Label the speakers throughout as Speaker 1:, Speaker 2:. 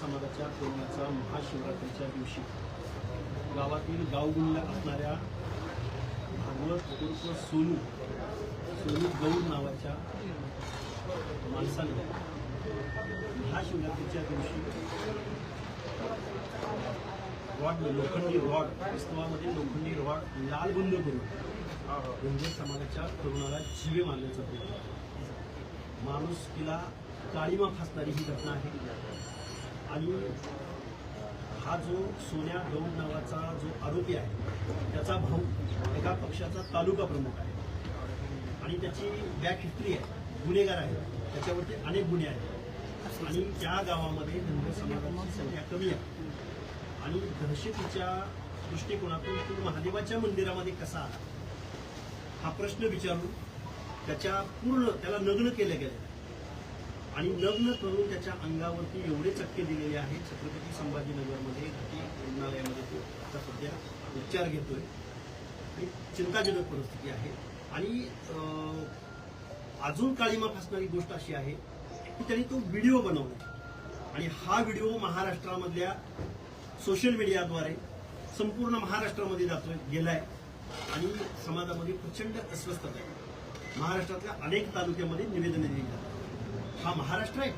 Speaker 1: समाजाच्या तरुणाचा महाशिवरात्रीच्या दिवशी गावातील गावगुल्ल्या असणाऱ्या भागवत उर्फ सोनू सोनू गौड नावाच्या माणसाने महाशिवरात्रीच्या दिवशी रॉड लोखंडी रॉड उत्सवामध्ये लोखंडी रॉड लाल बंद करून हिंदू समाजाच्या तरुणाला जीवे मारण्याचा प्रयत्न माणूस तिला काळीमा फासणारी ही घटना आहे. आणि हा जो सोन्या गौड नावाचा जो आरोपी आहे त्याचा भाऊ एका पक्षाचा तालुका प्रमुख आहे. आणि त्याची बॅक हिस्ट्री आहे. गुन्हेगार आहे. त्याच्यावरती अनेक गुन्हे आहेत. आणि त्या गावामध्ये धनगर समाजाची संख्या कमी आहे. आणि दहशतीच्या दृष्टिकोनातून तो महादेवाच्या मंदिरामध्ये कसा आला हा प्रश्न विचारून त्याच्या पूर्ण त्याला नग्न केलं गेलं आणि लग्न करून त्याच्या अंगावरती एवढे चक्के दिलेले आहेत छत्रपती संभाजीनगरमध्ये घाटी रुग्णालयामध्ये तो आता सध्या उपचार घेतोय. आणि चिंताजनक परिस्थिती आहे. आणि अजून काळीमा फासणारी गोष्ट अशी आहे की त्यांनी तो व्हिडिओ बनवला. आणि हा व्हिडिओ महाराष्ट्रामधल्या सोशल मीडियाद्वारे संपूर्ण महाराष्ट्रामध्ये जातोय गेलाय. आणि समाजामध्ये प्रचंड अस्वस्थता आहे महाराष्ट्रातल्या अनेक तालुक्यामध्ये निवेदने दिली. हा महाराष्ट्र आहे.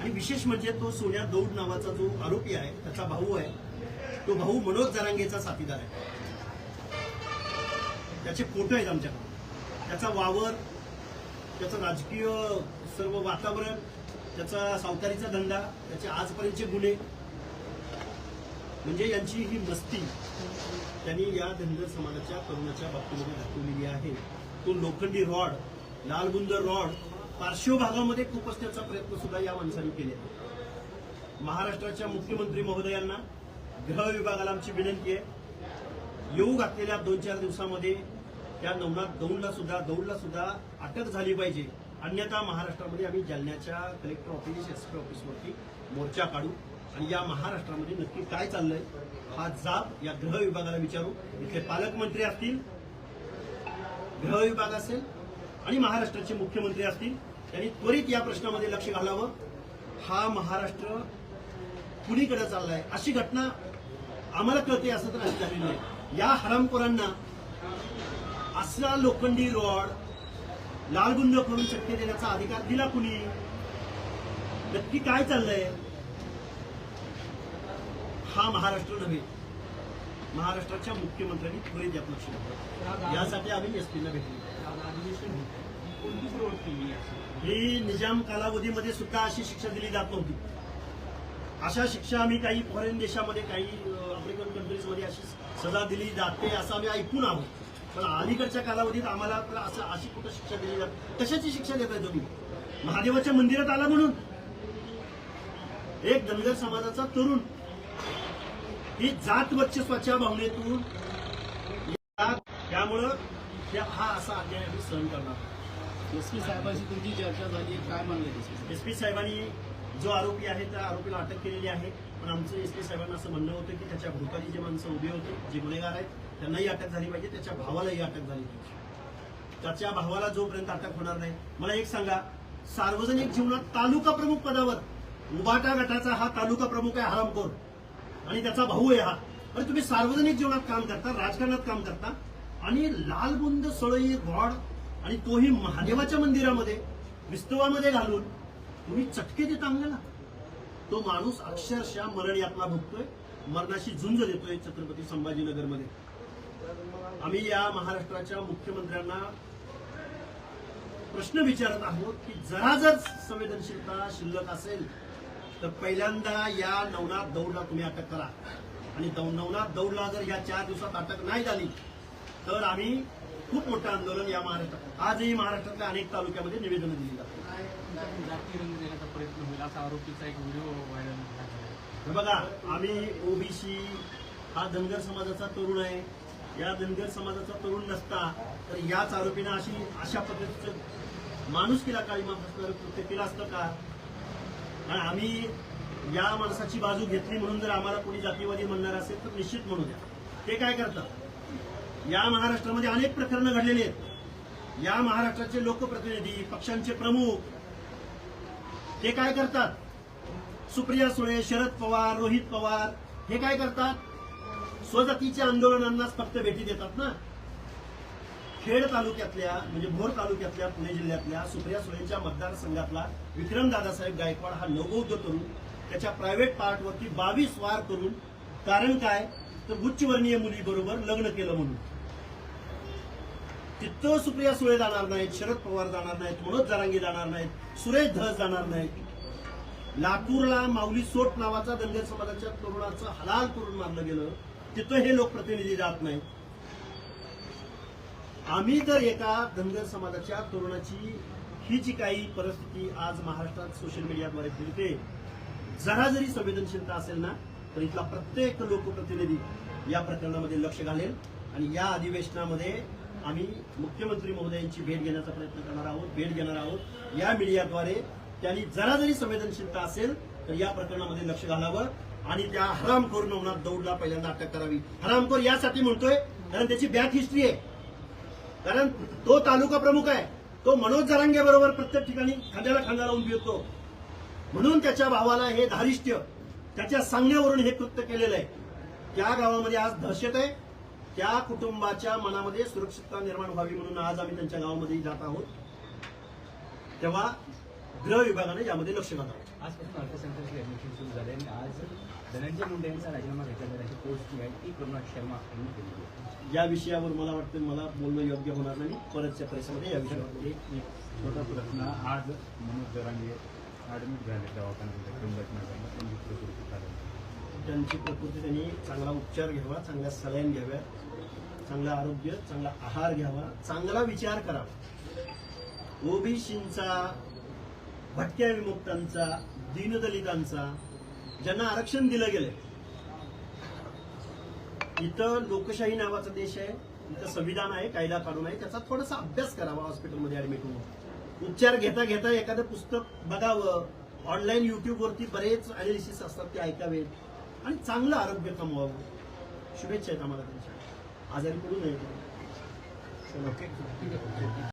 Speaker 1: आणि विशेष म्हणजे तो सोन्या दौड नावाचा जो आरोपी आहे त्याचा भाऊ आहे तो भाऊ मनोज जरांगेचा साथीदार आहे. त्याचे फोटो आहेत आमच्याकडे. त्याचा वावर त्याचं राजकीय सर्व वातावरण त्याचा सावकारीचा धंदा त्याचे आजपर्यंतचे गुन्हे. म्हणजे यांची ही मस्ती त्यांनी या धनगर समाजाच्या तरुणाच्या बाबतीमध्ये दाखवलेली आहे. तो लोखंडी रॉड लालबुंदर रॉड पार्श्वभागामध्ये खुपसण्याचा प्रयत्न सुद्धा या माणसाने केले. महाराष्ट्राच्या मुख्यमंत्री महोदयांना गृह विभागाला आमची विनंती आहे. येऊ घातलेल्या दोन चार दिवसामध्ये त्या नवनाथ दौंडला सुद्धा दौंडला सुद्धा अटक झाली पाहिजे. अन्यथा महाराष्ट्रामध्ये आम्ही जालन्याच्या कलेक्टर ऑफिस एस पी ऑफिसवरती मोर्चा काढू आणि या महाराष्ट्रामध्ये नक्की काय चाललंय हा जाब या गृह विभागाला विचारू. इथले पालकमंत्री असतील गृह विभाग असेल आणि महाराष्ट्राचे मुख्यमंत्री असतील त्यांनी त्वरित या प्रश्नामध्ये लक्ष घालावं. हा महाराष्ट्र कुणीकडे चाललाय? अशी घटना आम्हाला कळते असं तर अशी झालेली नाही. या हरामखोरांना असला लोखंडी रॉड लालगुंद करून चटके देण्याचा अधिकार दिला कुणी? नक्की काय चाललंय? हा महाराष्ट्र नव्हे. महाराष्ट्राच्या मुख्यमंत्र्यांनी त्वरित यात लक्ष यासाठी आम्ही एसपीला भेटलो.
Speaker 2: कोणती प्रवृत्ती
Speaker 1: ही निजाम कालावधीमध्ये सुद्धा अशी शिक्षा दिली जात नव्हती. अशा शिक्षा आम्ही काही फॉरेन देशामध्ये काही आफ्रिकन कंट्रीजमध्ये अशी सजा दिली जाते असं आम्ही ऐकून आहोत. पण अलीकडच्या कालावधीत आम्हाला असं अशी कुठं शिक्षा दिली जाते कशाची शिक्षा देताय तुम्ही? महादेवाच्या मंदिरात आला म्हणून. एक धनगर समाजाचा तरुण. ही जात वर्चस्वाच्या भावनेतून त्यामुळं हा असा अध्याय आम्ही सहन करणार
Speaker 2: एस पी साहेबांशी तुमची चर्चा झाली काय म्हणले एस पी
Speaker 1: साहेबांनी जो आरोपी आहे त्या आरोपीला अटक केलेली आहे. पण आमचं एस पी साहेबांना असं म्हणणं होतं की त्याच्या भोवताली जे माणसं उभे होते जे गुन्हेगार आहेत त्यांनाही अटक झाली पाहिजे त्याच्या भावालाही अटक झाली पाहिजे. त्याच्या भावाला जोपर्यंत अटक होणार नाही मला एक सांगा सार्वजनिक जीवनात तालुका प्रमुख पदावर उबाटा गटाचा हा तालुका प्रमुख आहे हरामखोर. आणि त्याचा भाऊ आहे हा. अरे तुम्ही सार्वजनिक जीवनात काम करता राजकारणात काम करता आणि लालबुंद सळई रॉड आणि तोही महादेवाच्या मंदिरामध्ये विस्तवामध्ये घालून तुम्ही चटके देता अंगाला तो माणूस अक्षरशः मरण यातना भोगतोय मरणाशी झुंज देतोय छत्रपती संभाजीनगरमध्ये. आम्ही या महाराष्ट्राच्या मुख्यमंत्र्यांना प्रश्न विचारत आहोत की जरा जर संवेदनशीलता शिल्लक असेल तर पहिल्यांदा या नवनाथ दौडला तुम्ही अटक करा. आणि दौ- नवनाथ दौडला जर या चार दिवसात अटक नाही झाली तर आम्ही खूप मोठं आंदोलन या महाराष्ट्रात आजही महाराष्ट्रातल्या अनेक तालुक्यामध्ये निवेदन दिली जातात
Speaker 2: देण्याचा प्रयत्न होईल असा आरोपीचा एक व्हिडिओ व्हायरल
Speaker 1: बघा आम्ही ओबीसी हा धनगर समाजाचा तरुण आहे. या धनगर समाजाचा तरुण नसता तर याच आरोपीनं अशी अशा पद्धतीचं माणूस केला काळीमा फसणारं कृत्य केलं असतं का? आणि आम्ही या माणसाची बाजू घेतली म्हणून जर आम्हाला कोणी जातीवादी म्हणणार असेल तर निश्चित म्हणू द्या. ते काय करतात? या महाराष्ट्रामध्ये अनेक प्रकरणं घडलेली आहेत. या महाराष्ट्राचे लोकप्रतिनिधी पक्षांचे प्रमुख ते काय करतात? सुप्रिया सुळे शरद पवार रोहित पवार हे काय करतात? स्वजातीच्या आंदोलनांनाच फक्त भेटी देतात ना? खेड तालुक्यातल्या म्हणजे भोर तालुक्यातल्या पुणे जिल्ह्यातल्या सुप्रिया सुळेंच्या मतदारसंघातला विक्रम दादासाहेब गायकवाड हा नवबौद्ध तरुण त्याच्या प्रायव्हेट पार्टवरती बावीस वार करून कारण काय? तर उच्चवर्णीय मुलीबरोबर लग्न केलं म्हणून. तिथं सुप्रिया सुळे जाणार नाहीत शरद पवार जाणार नाहीत मनोज जारांगी जाणार नाहीत सुरेश धस जाणार नाहीत. लातूरला माऊली सोट नावाचा धनगर समाजाच्या तरुणाचं हलाल करून मारलं गेलं. तिथं हे लोकप्रतिनिधी जात नाहीत. आम्ही जर एका धनगर समाजाच्या तरुणाची ही जी काही परिस्थिती आज महाराष्ट्रात सोशल मीडियाद्वारे फिरते जरा जरी संवेदनशीलता असेल ना तर इथला प्रत्येक लोकप्रतिनिधी या प्रकरणामध्ये लक्ष घालेल आणि या अधिवेशनामध्ये आम्ही मुख्यमंत्री महोदयांची भेट घेण्याचा प्रयत्न करणार आहोत भेट घेणार आहोत. या मीडियाद्वारे त्यांनी जरा जरी संवेदनशीलता असेल तर या प्रकरणामध्ये लक्ष घालावं आणि त्या हरामखोर नवनाथ दौडला पहिल्यांदा अटक करावी. हरामखोर यासाठी म्हणतोय कारण त्याची बॅक हिस्ट्री आहे. कारण तो तालुका प्रमुख आहे. तो मनोज जरांगे बरोबर प्रत्येक ठिकाणी खांद्याला खांदा लावून फिरतो. म्हणून त्याच्या भावाला हे धारिष्ट्य त्याच्या सांगण्यावरून हे कृत्य केलेलं आहे. त्या गावामध्ये आज दहशत आहे. त्या कुटुंबाच्या मनामध्ये सुरक्षितता निर्माण व्हावी म्हणून आज आम्ही त्यांच्या गावामध्ये जात आहोत. तेव्हा गृह विभागाने यामध्ये लक्ष घालावं.
Speaker 3: आजपासून अर्थसंकल्पाची ऍडमिशन सुरू झाले आणि आज धनंजय मुंडे यांचा राजीनामा घेतला त्याची पोस्ट जी आहे ती करुणा शर्मा यांनी केली आहे.
Speaker 1: या विषयावर मला वाटतं मला बोलणं योग्य होणार नाही. परतच्या परिसरामध्ये या विषयावर.
Speaker 4: एक छोटा प्रश्न. आज मनोज जरांगे ऍडमिट झाले दवाखान्यामध्ये त्यांची प्रकृती
Speaker 1: त्यांची प्रकृती त्यांनी चांगला उपचार घ्यावा चांगल्या सलाईन घ्याव्या चांगलं आरोग्य चांगला आहार घ्यावा चांगला विचार करावा. ओबीसींचा भटक्या विमुक्तांचा दीनदलितांचा ज्यांना आरक्षण दिलं गेलंय इथं लोकशाही नावाचा देश आहे इथं संविधान आहे कायदा कानून आहे त्याचा थोडासा अभ्यास करावा हॉस्पिटलमध्ये ऍडमिट होऊन. उपचार घेता घेता एखादं पुस्तक बघावं. ऑनलाईन युट्यूबवरती बरेच अनालिसिस असतात ते ऐकावेत. आणि चांगलं आरोग्य कमवावं. शुभेच्छा आहेत आम्हाला त्यांच्या. आजारी पडू नये.
Speaker 3: ओके.